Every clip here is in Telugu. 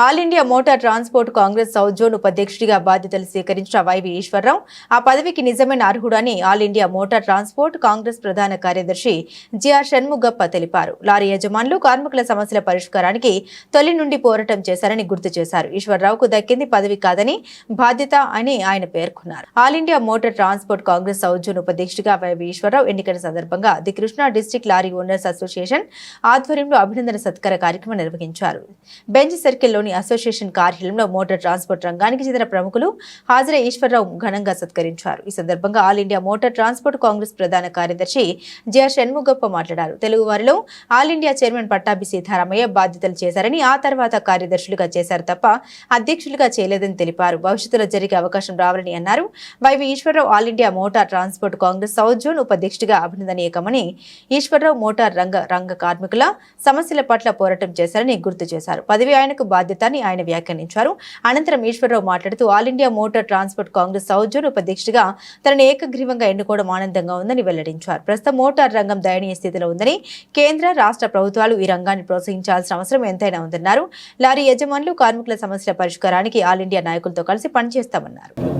All India Motor Transport Congress South Zone ఉపాధ్యక్షుడిగా బాధ్యతలు స్వీకరించిన వైవి ఈశ్వరరావు ఆ పదవికి నిజమైన అర్హుడని All India Motor Transport Congress ప్రధాన కార్యదర్శి జిఆర్ షణ్ముగప్ప తెలిపారు. లారీ యజమానులు కార్మికుల సమస్యల పరిష్కారానికి తొలి నుండి పోరాటం చేశారని గుర్తు చేశారు. ఈశ్వరరావుకు దక్కింది పదవి కాదని బాధ్యత అని ఆయన పేర్కొన్నారు. All India motor transport congress south zone ఉపాధ్యక్షుడిగా వైవి ఈశ్వరరావు ఎన్నికల సందర్భంగా the Krishna district lorry owners association ఆధ్వర్యంలో అభినందన సత్కార కార్యక్రమం నిర్వహించారు. బెంచ్ సర్కిల్లోని అసోసియేషన్ కార్యాలయంలో మోటార్ ట్రాన్స్పోర్ట్ రంగానికి చెందిన ప్రముఖులు హాజరై ఈశ్వరరావు ఘనంగా సత్కరించారు. ఈ సందర్భంగా All India Motor Transport Congress ప్రధాన కార్యదర్శి జె షణ్ముగప్ప మాట్లాడారు. తెలుగు వారిలో All India chairman Pattabhi Sitaramayya బాధ్యతలు చేశారని ఆ తర్వాత కార్యదర్శులుగా చేశారు తప్ప అధ్యక్షులుగా చేయలేదని తెలిపారు. భవిష్యత్తులో జరిగే అవకాశం రావాలని అన్నారు. YV Eswara Rao All India Motor Transport Congress South Zone ఉపాధ్యక్షుడిగా అభినందనీయకమని ఈశ్వరరావు మోటార్ రంగ రంగ కార్మికుల సమస్యల పట్ల పోరాటం చేశారని గుర్తు చేశారు. పదవి ఆయనకు బాధ్యత అని ఆయన వ్యాఖ్యానించారు. అనంతరం ఈశ్వరరావు మాట్లాడుతూ All India Motor Transport Congress South ఉపాధ్యక్షుడిగా తనను ఏకగ్రీవంగా ఎన్నుకోవడం ఆనందంగా ఉందని వెల్లడించారు. ప్రస్తుతం మోటార్ రంగం దయనీయ స్థితిలో ఉందని కేంద్ర రాష్ట్ర ప్రభుత్వాలు ఈ రంగాన్ని ప్రోత్సహించాల్సిన అవసరం ఎంతైనా ఉందన్నారు. లారీ యజమానులు కార్మికుల సమస్యల పరిష్కారానికి ఆల్ ఇండియా నాయకులతో కలిసి పనిచేస్తామన్నారు.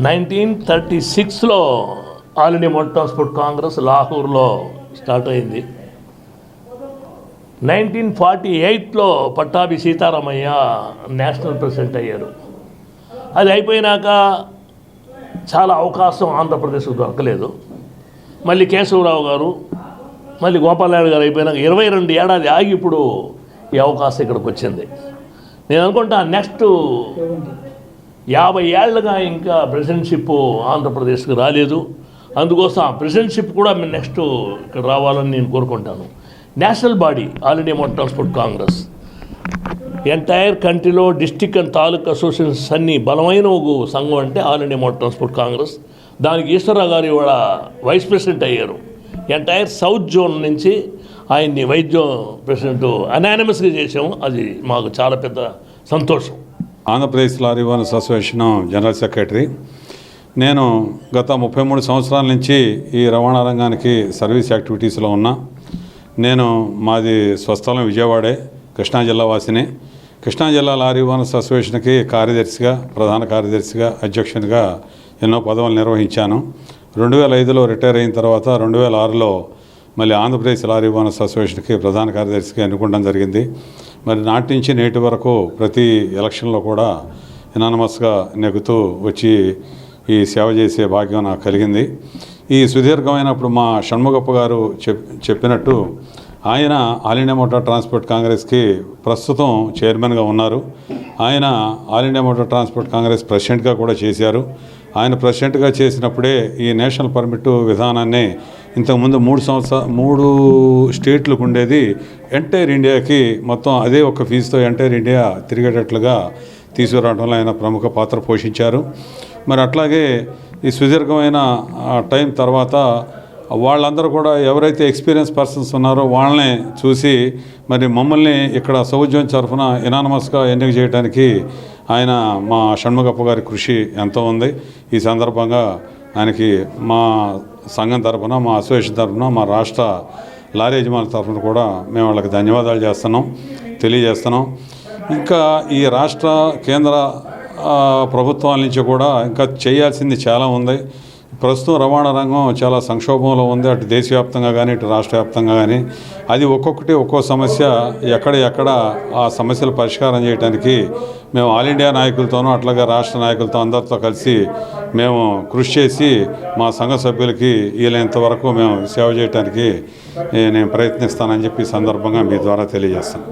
నైన్టీన్ థర్టీ సిక్స్లో All India Motor Transport Congress లాహూర్లో start అయింది. నైన్టీన్ ఫార్టీ ఎయిట్లో పట్టాభి సీతారామయ్య నేషనల్ ప్రెసిడెంట్ అయ్యారు. అది అయిపోయినాక చాలా అవకాశం ఆంధ్రప్రదేశ్కు దొరకలేదు. మళ్ళీ కేశవరావు గారు మళ్ళీ గోపాలనాయుడు గారు అయిపోయినాక ఇరవై రెండు ఏడాది ఆగి ఇప్పుడు ఈ అవకాశం ఇక్కడికి వచ్చింది. నేను అనుకుంటా నెక్స్ట్ యాభై ఏళ్ళుగా ఇంకా ప్రెసిడెంట్షిప్ ఆంధ్రప్రదేశ్కి రాలేదు. అందుకోసం ఆ ప్రెసిడెంట్షిప్ కూడా మేము నెక్స్ట్ ఇక్కడ రావాలని నేను కోరుకుంటాను. National body All India Motor Transport Congress. Entire కంట్రీలో డిస్టిక్ అండ్ తాలూక్ అసోసియేషన్స్ అన్ని బలమైన ఒక సంఘం అంటే All India Motor Transport Congress. దానికి ఈశ్వరరావు గారు ఇవాళ వైస్ ప్రెసిడెంట్ అయ్యారు. ఎంటైర్ సౌత్ జోన్ నుంచి ఆయన్ని వైద్యం ప్రెసిడెంట్ అనానిమస్గా చేసాము అది మాకు చాలా పెద్ద సంతోషం. Andhra Pradesh lorry owners association general secretary. నేను గత ముప్పై మూడు సంవత్సరాల నుంచి ఈ రవాణా రంగానికి సర్వీస్ యాక్టివిటీస్లో ఉన్నా. నేను మాది స్వస్థలం విజయవాడే కృష్ణా జిల్లా వాసిని. కృష్ణా జిల్లా లారీ ఓనర్స్ అసోసియేషన్కి కార్యదర్శిగా ప్రధాన కార్యదర్శిగా అధ్యక్షునిగా ఎన్నో పదవులు నిర్వహించాను. రెండు వేల ఐదులో రిటైర్ అయిన తర్వాత రెండు వేల ఆరులో మళ్ళీ ఆంధ్రప్రదేశ్ లారీ ఓనర్స్ అసోసియేషన్కి ప్రధాన కార్యదర్శిగా ఎన్నుకోవడం జరిగింది. మరి నాటి నుంచి నేటి వరకు ప్రతి ఎలక్షన్లో కూడా ఎనానమస్గా నెగుతూ వచ్చి ఈ సేవ చేసే భాగ్యం నాకు కలిగింది. ఈ సుదీర్ఘమైనప్పుడు మా షణ్ముగప్ప గారు చెప్ చెప్పినట్టు ఆయన ఆల్ ఇండియా మోటార్ ట్రాన్స్పోర్ట్ కాంగ్రెస్కి ప్రస్తుతం చైర్మన్గా ఉన్నారు. ఆయన All India Motor Transport Congress ప్రెసిడెంట్గా కూడా చేశారు. ఆయన ప్రెసిడెంట్గా చేసినప్పుడే ఈ నేషనల్ పర్మిట్ విధానాన్ని ఇంతకుముందు మూడు సంవత్సర మూడు స్టేట్లకు ఉండేది ఎంటైర్ ఇండియాకి మొత్తం అదే ఒక ఫీజుతో ఎంటైర్ ఇండియా తిరిగేటట్లుగా తీసుకురావడంలో ఆయన ప్రముఖ పాత్ర పోషించారు. మరి అట్లాగే ఈ సుదీర్ఘమైన టైం తర్వాత వాళ్ళందరూ కూడా ఎవరైతే ఎక్స్పీరియన్స్ పర్సన్స్ ఉన్నారో వాళ్ళని చూసి మరి మమ్మల్ని ఇక్కడ సౌజన్యం తరఫున ఎనానమస్గా ఎన్నిక చేయడానికి ఆయన మా షణ్ముగప్ప గారి కృషి ఎంతో ఉంది. ఈ సందర్భంగా ఆయనకి మా సంఘం తరఫున మా అసోసియేషన్ తరఫున మా రాష్ట్ర లారీ యజమానుల తరఫున కూడా మేము వాళ్ళకి ధన్యవాదాలు చేస్తున్నాం తెలియజేస్తున్నాం. ఇంకా ఈ రాష్ట్ర కేంద్ర ప్రభుత్వాల నుంచి కూడా ఇంకా చేయాల్సింది చాలా ఉంది. ప్రస్తుతం రవాణా రంగం చాలా సంక్షోభంలో ఉంది. అటు దేశవ్యాప్తంగా కానీ ఇటు రాష్ట్ర వ్యాప్తంగా కానీ అది ఒక్కొక్కటి ఒక్కో సమస్య ఎక్కడ ఎక్కడ ఆ సమస్యలు పరిష్కారం చేయడానికి మేము ఆల్ ఇండియా నాయకులతోనూ అట్లాగే రాష్ట్ర నాయకులతో అందరితో కలిసి మేము కృషి చేసి మా సంఘ సభ్యులకి వీలైనంత వరకు మేము సేవ చేయడానికి నేను ప్రయత్నిస్తానని చెప్పి సందర్భంగా మీ ద్వారా తెలియజేస్తాను.